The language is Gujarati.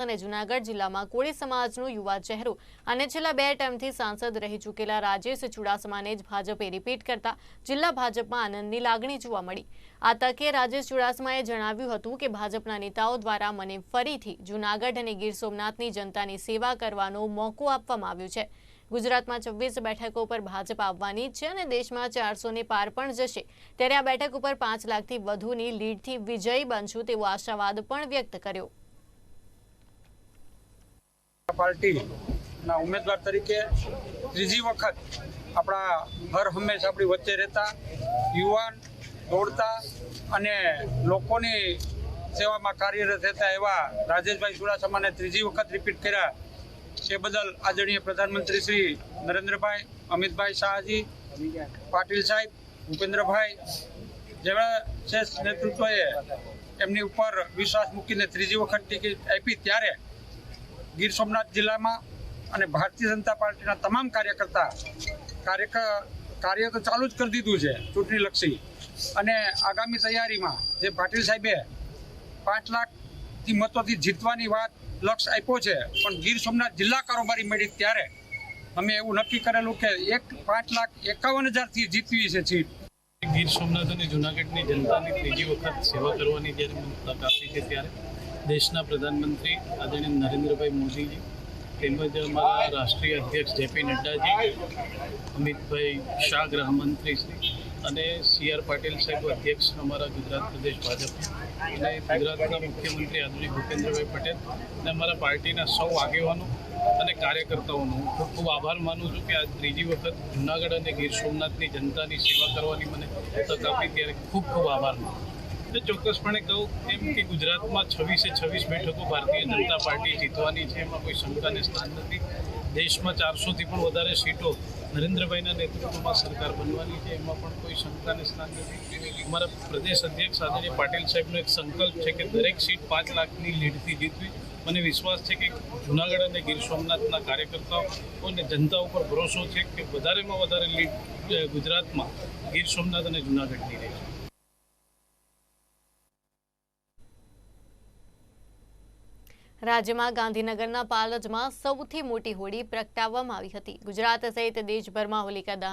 અને જુનાગઢ જિલ્લામાં કોળી સમાજનું યુવા ચહેરો. અને છેલ્લા બે ટર્મથી સાંસદ રહી ચૂકેલા રાજેશ ચુડાસમાને જ ભાજપે રિપીટ કરતા જિલ્લા ભાજપમાં આનંદની લાગણી જોવા મળી. આ તકે રાજેશ ચુડાસમાએ જણાવ્યું હતું કે ભાજપના નેતાઓ દ્વારા મને ફરીથી જુનાગઢ અને ગીર સોમનાથની જનતાની સેવા કરવાનો મોકો આપવામાં આવ્યો છે. ગુજરાતમાં છવ્વીસ બેઠકો પર ભાજપ આવવાની છે અને દેશમાં ચારસોને પાર પણ જશે. ત્યારે આ બેઠક ઉપર પાંચ લાખથી વધુની લીડથી વિજયી બનશું તેવો આશાવાદ પણ વ્યક્ત કર્યો. પાર્ટીના ઉમેદવાર તરીકે ત્રીજી વખત આપણા હર હંમેશ આપણી વચ્ચે રહેતા, યુવાન, દોડતા અને લોકોની સેવામાં કાર્યરત રહેતા એવા રાજેશભાઈ ચુડાસમાને ત્રીજી વખત રિપીટ કર્યા. એ બદલ આદરણીય પ્રધાનમંત્રી શ્રી નરેન્દ્રભાઈ, અમિતભાઈ શાહજી, પાટીલ સાહેબ, ભૂપેન્દ્રભાઈ જેવા શ્રેષ્ઠ નેતૃત્વએ એમની ઉપર વિશ્વાસ મૂકીને ત્રીજી વખત ટિકિટ આપી ત્યારે ગીર સોમનાથ જિલ્લામાં અને ભારતીય જનતા પાર્ટીના તમામ કાર્યકર્તા કાર્ય કાર્ય તો ચાલુ જ કરી દીધું છે ચૂંટણીલક્ષી અને આગામી તૈયારીમાં જે પાટીલ સાહેબે પાંચ લાખથી મતોથી જીતવાની વાત લક્ષ્ય આપ્યો છે, પણ ગીર સોમનાથ જિલ્લા કારોબારી મળી ત્યારે અમે એવું નક્કી કરેલું કે એક પાંચ લાખ એકાવન હજારથી જીતવી છે સીટ. ગીર સોમનાથ અને જુનાગઢની જનતાની ત્રીજી વખત સેવા કરવાની જ્યારે તક આપી છે ત્યારે દેશના પ્રધાનમંત્રી આદરણીય નરેન્દ્રભાઈ મોદીજી, તેમજ અમારા રાષ્ટ્રીય અધ્યક્ષ જેપી નડ્ડાજી, અમિતભાઈ શાહ ગૃહમંત્રી શ્રી અને સી આર પાટીલ સાહેબ અધ્યક્ષ અમારા ગુજરાત પ્રદેશ ભાજપ. અને ગુજરાતના મુખ્યમંત્રી આદરણીય ભૂપેન્દ્રભાઈ પટેલ અને અમારા પાર્ટીના સૌ આગેવાનો અને કાર્યકર્તાઓનો ખૂબ ખૂબ આભાર માનું છું કે આજ ત્રીજી વખત જૂનાગઢ અને ગીર સોમનાથની જનતાની સેવા કરવાની મને તક આપી. ત્યારે ખૂબ ખૂબ આભાર માનું ચોક્કસપણે કહું એમ કે ગુજરાતમાં છવ્વીસે છવ્વીસ બેઠકો ભારતીય જનતા પાર્ટી જીતવાની છે, એમાં કોઈ શંકાને સ્થાન નથી. દેશમાં ચારસોથી પણ વધારે સીટો નરેન્દ્રભાઈના નેતૃત્વમાં સરકાર બનવાની છે, એમાં પણ કોઈ શંકાને સ્થાન નથી. અમારા પ્રદેશ અધ્યક્ષ આદરણીય પાટીલ સાહેબનો એક સંકલ્પ છે કે દરેક સીટ પાંચ લાખની લીડથી જીતવી. મને વિશ્વાસ છે કે જુનાગઢ અને ગીર સોમનાથના કાર્યકર્તાઓ અને જનતા ઉપર ભરોસો છે કે વધારેમાં વધારે લીડ ગુજરાતમાં ગીર સોમનાથ અને જુનાગઢની રહેશે. રાજ્યમાં ગાંધીનગરના પાલજમાં સૌથી મોટી હોળી પ્રગટાવવામાં આવી હતી. ગુજરાત સહિત દેશભરમાં હોલિકા